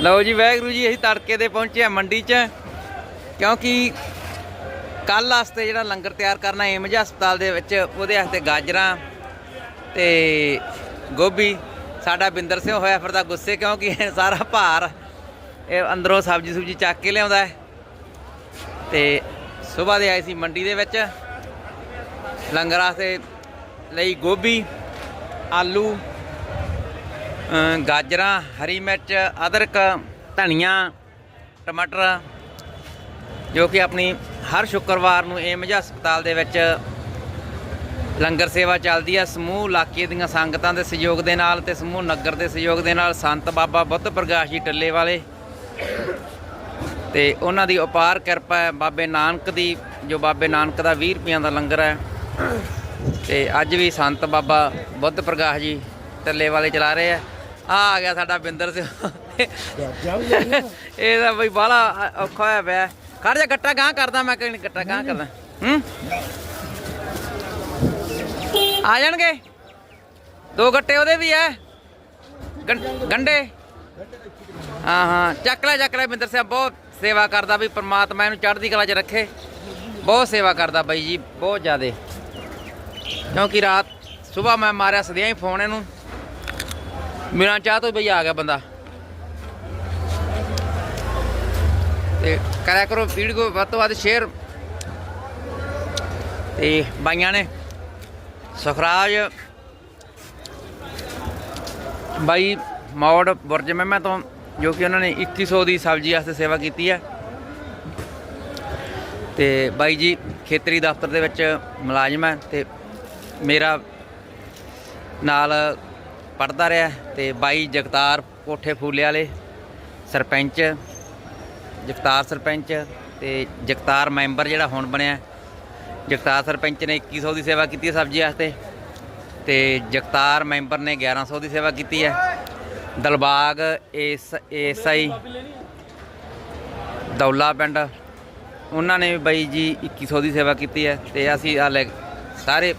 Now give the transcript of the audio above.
ਲਓ ਜੀ, ਵਾਹਿਗੁਰੂ ਜੀ, ਅਸੀਂ ਤੜਕੇ ਦੇ ਪਹੁੰਚੇ ਆ ਮੰਡੀ 'ਚ। ਕਿਉਂਕਿ ਕੱਲ ਵਾਸਤੇ ਜਿਹੜਾ ਲੰਗਰ ਤਿਆਰ ਕਰਨਾ ਏਮਜ ਹਸਪਤਾਲ ਦੇ ਵਿੱਚ, ਉਹਦੇ ਵਾਸਤੇ ਗਾਜਰਾਂ ਤੇ ਗੋਭੀ। ਸਾਡਾ ਬਿੰਦਰ ਸਿੰਘ ਹੋਇਆ ਫਿਰਦਾ ਗੁੱਸੇ, ਕਿਉਂਕਿ ਸਾਰਾ ਭਾਰ ਇਹ ਅੰਦਰੋਂ ਸਬਜ਼ੀ ਸੁਬਜੀ ਚੱਕ ਕੇ ਲਿਆਉਂਦਾ ਹੈ। ਤੇ ਸਵੇਰ ਦੇ ਆਏ ਸੀ ਮੰਡੀ ਦੇ ਵਿੱਚ। ਲੰਗਰ ਵਾਸਤੇ ਲਈ ਗੋਭੀ, ਆਲੂ ਗਾਜਰਾਂ, ਹਰੀ ਮਿਰਚ, ਅਦਰਕ, ਧਨੀਆ, ਟਮਾਟਰ, ਜੋ ਕਿ ਆਪਣੀ ਹਰ ਸ਼ੁੱਕਰਵਾਰ ਨੂੰ ਏਮਜ ਹਸਪਤਾਲ ਦੇ ਵਿੱਚ ਲੰਗਰ ਸੇਵਾ ਚੱਲਦੀ ਹੈ ਸਮੂਹ ਇਲਾਕੇ ਦੀਆਂ ਸੰਗਤਾਂ ਦੇ ਸਹਿਯੋਗ ਦੇ ਨਾਲ ਤੇ ਸਮੂਹ ਨਗਰ ਦੇ ਸਹਿਯੋਗ ਦੇ ਨਾਲ ਸੰਤ ਬਾਬਾ ਬੁੱਧ ਪ੍ਰਕਾਸ਼ ਜੀ ਟੱਲੇ ਵਾਲੇ ਤੇ ਉਹਨਾਂ ਦੀ ਅਪਾਰ ਕਿਰਪਾ ਹੈ। ਬਾਬੇ ਨਾਨਕ ਦੀ, ਜੋ ਬਾਬੇ ਨਾਨਕ ਦਾ 20 ਰੁਪਈਆਂ ਦਾ ਲੰਗਰ ਹੈ। ਤੇ ਅੱਜ ਵੀ ਸੰਤ ਬਾਬਾ ਬੁੱਧ ਪ੍ਰਕਾਸ਼ ਜੀ ਟੱਲੇ ਵਾਲੇ ਚਲਾ ਰਹੇ ਆ। ਆ ਆ ਗਿਆ ਸਾਡਾ ਬਿੰਦਰ ਸਿੰਘ ਇਹ ਤਾਂ ਬਈ ਬਾਹਲਾ ਔਖਾ ਹੋਇਆ ਪਿਆ। ਖੜ ਜਾ ਗੱਟਾ ਗਾਂ ਕਰਦਾ ਮੈਂ ਕਹਿੰਦਾ ਗੱਟਾ ਗਾਂ ਕਰਦਾ। ਹੂੰ? ਆ ਜਾਣਗੇ? ਦੋ ਗੱਟੇ ਉਹਦੇ ਵੀ ਐ। ਗੰਡੇ ਹਾਂ ਹਾਂ ਚੱਕ ਲੈ ਚੱਕ ਲੈ ਬਿੰਦਰ ਸਿੰਘ ਬਹੁਤ ਸੇਵਾ ਕਰਦਾ ਵੀ ਪ੍ਰਮਾਤਮਾ ਇਹਨੂੰ ਚੜ੍ਹਦੀ ਕਲਾ 'ਚ ਰੱਖੇ। ਬਹੁਤ ਸੇਵਾ ਕਰਦਾ ਬਾਈ ਜੀ ਬਹੁਤ ਜ਼ਿਆਦੇ। ਕਿਉਂਕਿ ਰਾਤ ਸਵੇਰ ਮੈਂ ਮਾਰਿਆ ਸਦਿਆਂ ਹੀ ਫੋਨ ਇਹਨੂੰ। ਬਿਨਾਂ ਚਾਹ ਤੋਂ ਬਈ ਆ ਗਿਆ ਬੰਦਾ। ਤੇ ਕਰਿਆ ਕਰੋ ਵੀਡੀਓ ਵੱਧ ਤੋਂ ਵੱਧ ਸ਼ੇਅਰ ਤੇ ਬਾਈਆਂ ਨੇ ਸੁਖਰਾਜ, ਬਾਈ ਮੌੜ ਬੁਰਜ ਮਹਿਮਾ ਤੋਂ, ਜੋ ਕਿ ਉਹਨਾਂ ਨੇ 2100 ਦੀ ਸਬਜ਼ੀ ਵਾਸਤੇ ਸੇਵਾ ਕੀਤੀ ਹੈ। ਤੇ ਬਾਈ ਜੀ ਖੇਤਰੀ ਦਫ਼ਤਰ ਦੇ ਵਿੱਚ ਮੁਲਾਜ਼ਮ ਹੈ ਤੇ ਮੇਰਾ ਨਾਲ ਪੜਦਾ ਰਿਹਾ ਤੇ ਬਾਈ ਜਗਤਾਰ ਕੋਠੇ ਫੂਲੇ ਵਾਲੇ, ਸਰਪੰਚ, ਜਗਤਾਰ ਸਰਪੰਚ ਤੇ ਜਗਤਾਰ ਮੈਂਬਰ ਜਿਹੜਾ ਹੁਣ ਬਣਿਆ। ਜਗਤਾਰ ਸਰਪੰਚ ਨੇ 2100 ਦੀ ਸੇਵਾ ਕੀਤੀ ਹੈ ਸਬਜ਼ੀ ਵਾਸਤੇ ਤੇ ਜਗਤਾਰ ਮੈਂਬਰ ਨੇ 1100 ਦੀ ਸੇਵਾ ਕੀਤੀ ਹੈ। ਦਲਬਾਗ ਐਸ ਐਸਆਈ ਦੌਲਾ ਪਿੰਡ, ਉਹਨਾਂ ਨੇ ਵੀ ਬਾਈ ਜੀ 2100 ਦੀ ਸੇਵਾ ਕੀਤੀ ਹੈ ਤੇ ਅਸੀਂ ਹਾਲੇ ਸਾਰੇ